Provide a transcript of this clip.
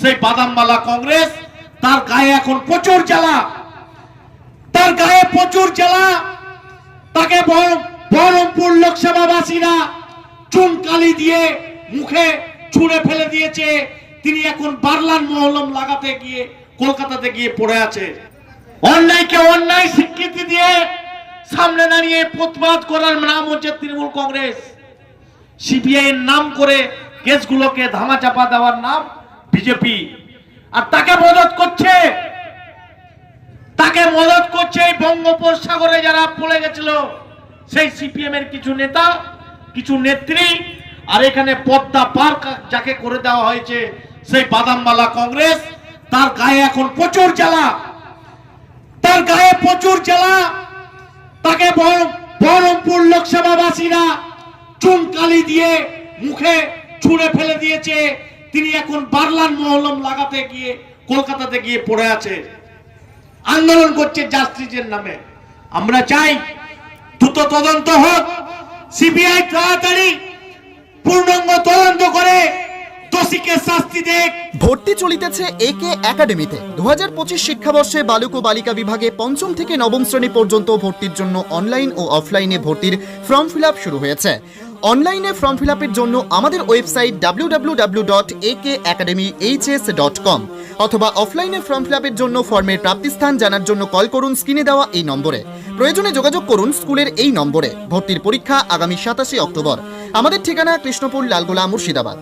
সেই বাদামবালা কংগ্রেস, তার গায়ে এখন প্রচুর জ্বালা। তার গায়ে প্রচুর জ্বালা। তাকে বহরমপুর লোকসভাবাসীরা চুনকালি দিয়ে মুখে ছুঁড়ে ফেলে দিয়েছে। তিনি এখন বার্লান মহলম লাগাতে গিয়ে, কলকাতাতে গিয়ে পড়ে আছে। অন্যায়কে অন্যায় স্বীকৃতি দিয়ে সামনে দাঁড়িয়ে প্রতিবাদ করার নাম হচ্ছে তৃণমূল কংগ্রেস। সিবিআই এর নাম করে কেসগুলোকে ধামাচাপা দেওয়ার নাম বিজেপি। আর তাকে মদত করছে, তাকে মদত করছে এই বঙ্গোপসাগরে যারা পড়ে গেছিল, সেই সিপিএম এর কিছু নেতা, কিছু নেত্রী, আর এখানে পদ্মা পার্ক যাকে করে দেওয়া হয়েছে, সেই বাদামবালা কংগ্রেস, তার গায়ে এখন প্রচুর জ্বালা। তার গায়ে প্রচুর জ্বালা। তাকে বহরম- বহরমপুর লোকসভাবাসীরা চুনকালি দিয়ে মুখে ছুঁড়ে ফেলে দিয়েছে। তিনি এখন বার্লান মহলম লাগাতে গিয়ে, কলকাতাতে গিয়ে পড়ে আছে। আন্দোলন করছে জাস্টিসের নামে। আমরা চাই দ্রুত তদন্ত হোক, সিবিআই তাড়াতাড়ি পূর্ণাঙ্গ তদন্ত করে ভর্তি চলিতেছে একে একাডেমিতে। দু হাজার পঁচিশ শিক্ষাবর্ষে বালক ও বালিকা বিভাগে পঞ্চম থেকে নবম শ্রেণি পর্যন্ত ভর্তির জন্য অনলাইন ও অফলাইনে ভর্তির ফর্ম ফিল শুরু হয়েছে। অনলাইনে ফর্ম ফিল জন্য আমাদের website W dot A K H S dot com অথবা অফলাইনে ফর্ম ফিল জন্য ফর্মের প্রাপ্তিস্থান জানার জন্য কল করুন স্ক্রিনে দেওয়া এই নম্বরে। প্রয়োজনে যোগাযোগ করুন স্কুলের এই নম্বরে। ভর্তির পরীক্ষা আগামী সাতাশে অক্টোবর। আমাদের ঠিকানা কৃষ্ণপুর, লালগোলা, মুর্শিদাবাদ।